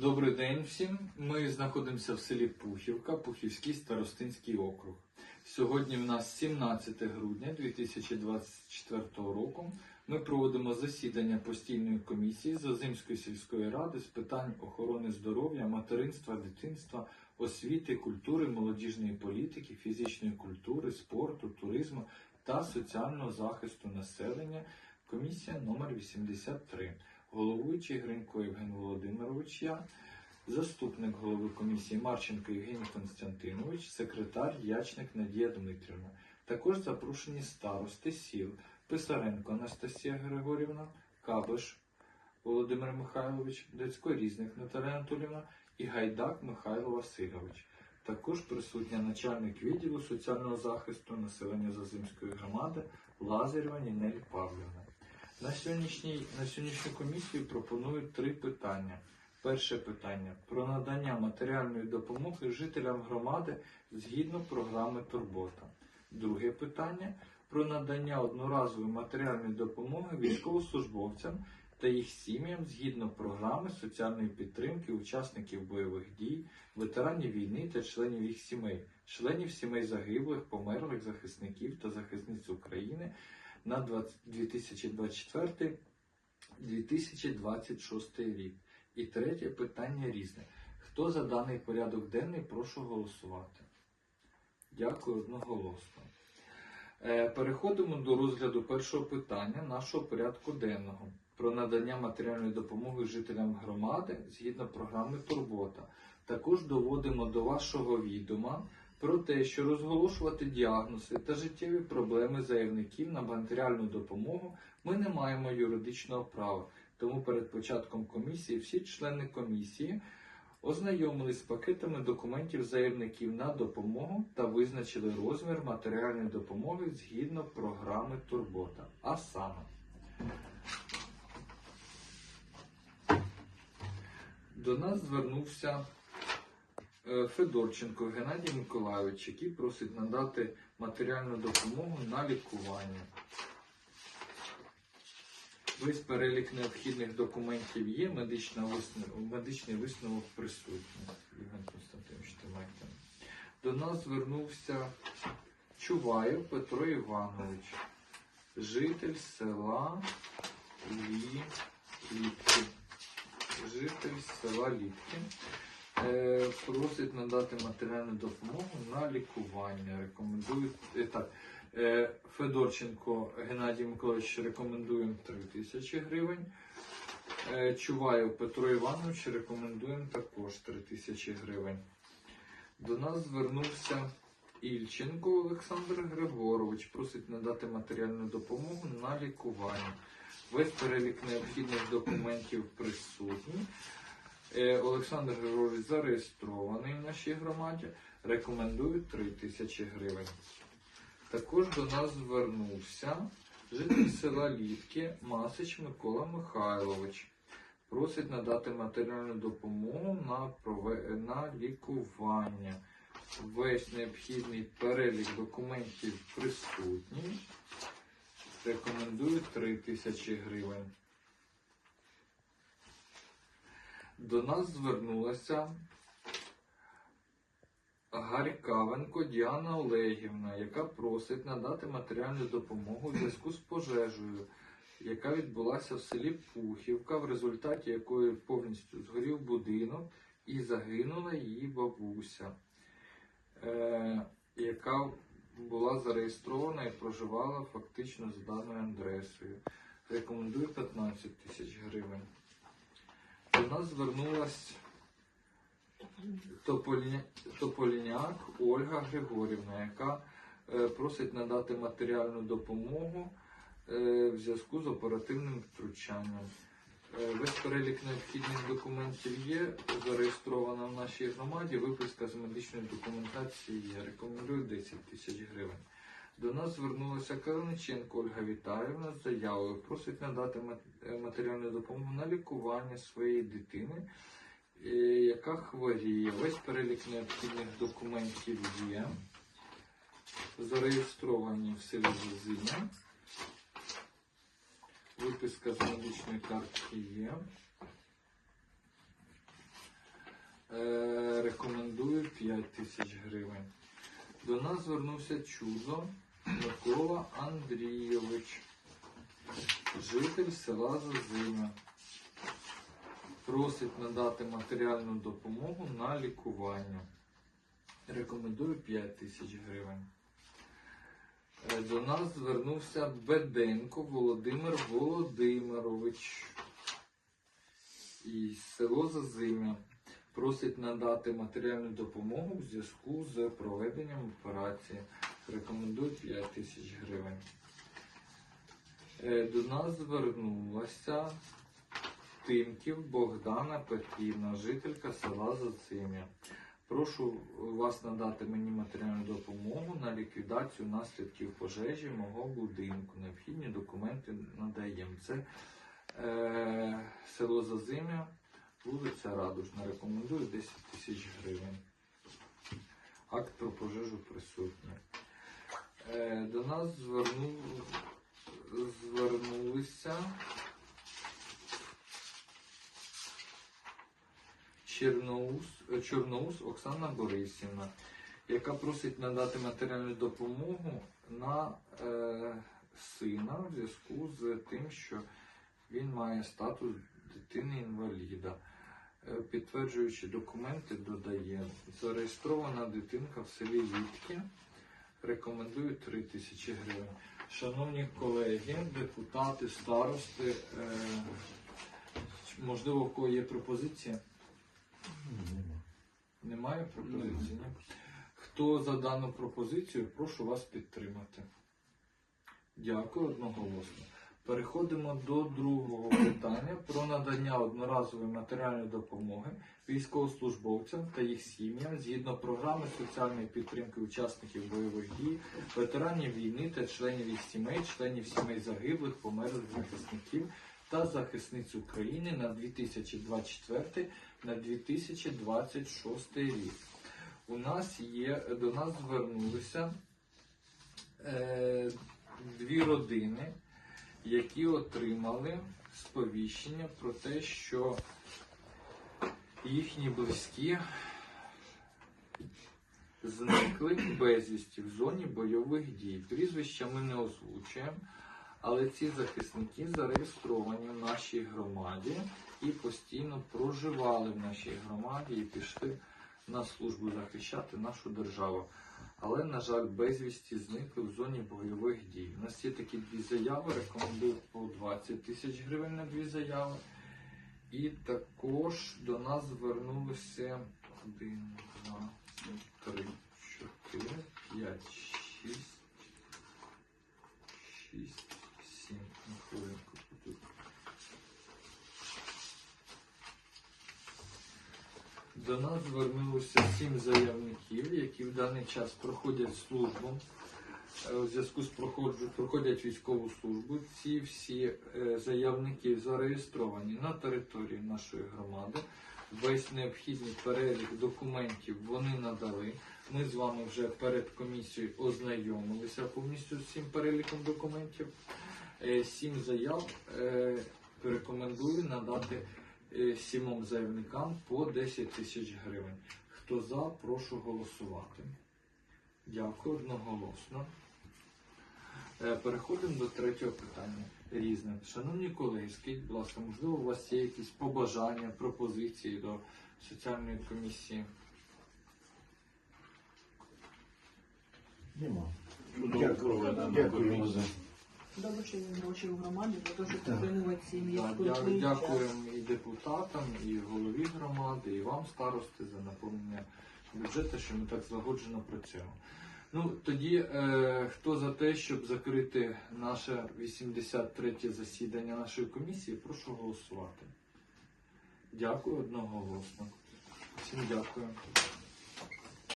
Добрий день всім. Ми знаходимося в селі Пухівка, Пухівський старостинський округ. Сьогодні в нас 17 грудня 2024 року. Ми проводимо засідання постійної комісії Зазимської сільської ради з питань охорони здоров'я, материнства, дитинства, освіти, культури, молодіжної політики, фізичної культури, спорту, туризму та соціального захисту населення. Комісія номер 83. Головуючий Гринько Євген Володимирович, я, заступник голови комісії Марченко Євгеній Константинович, секретар Ячник Надія Дмитрівна. Також запрошені старости сіл Писаренко Анастасія Григорівна, Кабиш Володимир Михайлович, Децько Різник Наталя Анатолівна і Гайдак Михайло Васильович. Також присутня начальник відділу соціального захисту населення Зазимської громади Лазарєва Нінель Павлівна. На, сьогоднішній, на сьогоднішню комісію пропонують три питання. Перше питання про надання матеріальної допомоги жителям громади згідно програми Турбота. Друге питання про надання одноразової матеріальної допомоги військовослужбовцям та їх сім'ям згідно програми соціальної підтримки учасників бойових дій, ветеранів війни та членів їх сімей, членів сімей загиблих, померлих захисників та захисниць України на 2024-2026 рік. І третє питання різне. Хто за даний порядок денний, прошу голосувати. Дякую одноголосно. Е, Переходимо до розгляду першого питання нашого порядку денного про надання матеріальної допомоги жителям громади згідно програми Турбота. Також доводимо до вашого відома про те, що розголошувати діагнози та життєві проблеми заявників на матеріальну допомогу ми не маємо юридичного права. Тому перед початком комісії всі члени комісії ознайомились з пакетами документів заявників на допомогу та визначили розмір матеріальної допомоги згідно програми Турбота. А саме до нас звернувся Федорченко Геннадій Миколайович, який просить надати матеріальну допомогу на лікування. Весь перелік необхідних документів є, медичний висновок присутній. Євген Константинович, тримайте. До нас звернувся Чуваєв Петро Іванович, житель села Лі... Ліпки. Житель села Ліпки. Е, просить надати матеріальну допомогу на лікування. Рекомендують е, так. Е, Федорченко Геннадій Миколаївич рекомендуємо 3 тисячі гривень. Чуваєв Петро Іванович рекомендуємо також 3 тисячі гривень. До нас звернувся Ільченко Олександр Григорович. Просить надати матеріальну допомогу на лікування. Весь перелік необхідних документів присутній. Е, Олександр Григорович зареєстрований в нашій громаді. Рекомендую 3 тисячі гривень. Також до нас звернувся житель села Літки Масич Микола Михайлович. Просить надати матеріальну допомогу на, на лікування. Весь необхідний перелік документів присутній. Рекомендую 3 тисячі гривень. До нас звернулася Гарькавенко Діана Олегівна, яка просить надати матеріальну допомогу у зв'язку з пожежею, яка відбулася в селі Пухівка, в результаті якої повністю згорів будинок і загинула її бабуся, е, яка була зареєстрована і проживала фактично за даною адресою. Рекомендую 15 тисяч гривень. До нас звернулась. Тополіняк Ольга Григорівна, яка е, просить надати матеріальну допомогу е, в зв'язку з оперативним втручанням. Е, весь перелік необхідних документів є, зареєстрована в нашій громаді. Виписка з медичної документації є. Рекомендую 10 тисяч гривень. До нас звернулася Калиниченко Ольга Вітаєвна з заявою. Просить надати е, матеріальну допомогу на лікування своєї дитини, е, яка хворіє. Весь перелік необхідних документів є. Зареєстровані в селі Зозиня. Виписка з медичної картки є. Е, рекомендую 5 тисяч гривень. До нас звернувся чудо Микола Андрійович, житель села Зазима. Просить надати матеріальну допомогу на лікування. Рекомендую 5 тисяч гривень. Е, До нас звернувся Беденко Володимир Володимирович із село Зазимя. Просить надати матеріальну допомогу в зв'язку з проведенням операції. Рекомендую 5 тисяч гривень. Е, До нас звернулася Тимків Богдана Петрівна, жителька села Зацим'я. Прошу вас надати мені матеріальну допомогу на ліквідацію наслідків пожежі мого будинку. Необхідні документи надаємо. Це е, село Зазим'я, вулиця Радужна. Рекомендую 10 тисяч гривень. Акт про пожежу присутній. Е, до нас зверну, звернулися Чорноус, е, Чорноус Оксана Борисівна, яка просить надати матеріальну допомогу на е, сина в зв'язку з тим, що він має статус дитини-інваліда. Е, Підтверджуючи документи, додає зареєстрована дитинка в селі Вітки. Рекомендую 3 тисячі гривень. Шановні колеги, депутати, старости, е, можливо, в кого є пропозиція? Немає пропозиції? Хто за дану пропозицію, прошу вас підтримати. Дякую одноголосно. Переходимо до другого питання про надання одноразової матеріальної допомоги військовослужбовцям та їх сім'ям згідно програми соціальної підтримки учасників бойових дій, ветеранів війни та членів їх сімей, членів сімей загиблих, померлих захисників та захисниць України на 2024 на 2026 рік. У нас є до нас звернулися е, дві родини, які отримали сповіщення про те, що їхні близькі зникли безвісті в зоні бойових дій. Прізвища ми не озвучуємо, але ці захисники зареєстровані в нашій громаді і постійно проживали в нашій громаді і пішли на службу захищати нашу державу. Але, на жаль, безвісті зникли в зоні бойових дій. У нас є такі дві заяви, рекомендую по 20 тисяч гривень на дві заяви. І також до нас звернулися 1, 2, 3, До нас звернулося сім заявників, які в даний час проходять службу. Е, У зв'язку з проходжу, проходять військову службу. Ці всі е, заявники зареєстровані на території нашої громади. Весь необхідний перелік документів вони надали. Ми з вами вже перед комісією ознайомилися повністю з цим переліком документів. Е, Сім заяв рекомендую надати сімом заявникам по 10 тисяч гривень. Хто за, прошу голосувати. Дякую одноголосно. Е, Переходимо до третього питання. Різне. Шановні колеги, скажіть, будь ласка, можливо, у вас є якісь побажання, пропозиції до соціальної комісії? Нема. Дякую. За. Долучили гроші в громаді для того, щоб Так. підтримувати сім'ї дя- Дякуємо і депутатам, і голові громади, і вам, старости, за наповнення бюджету, що ми так злагоджено працюємо. Ну, тоді, е, хто за те, щоб закрити наше 83 засідання нашої комісії, прошу голосувати. Дякую одноголосно. Всім дякую.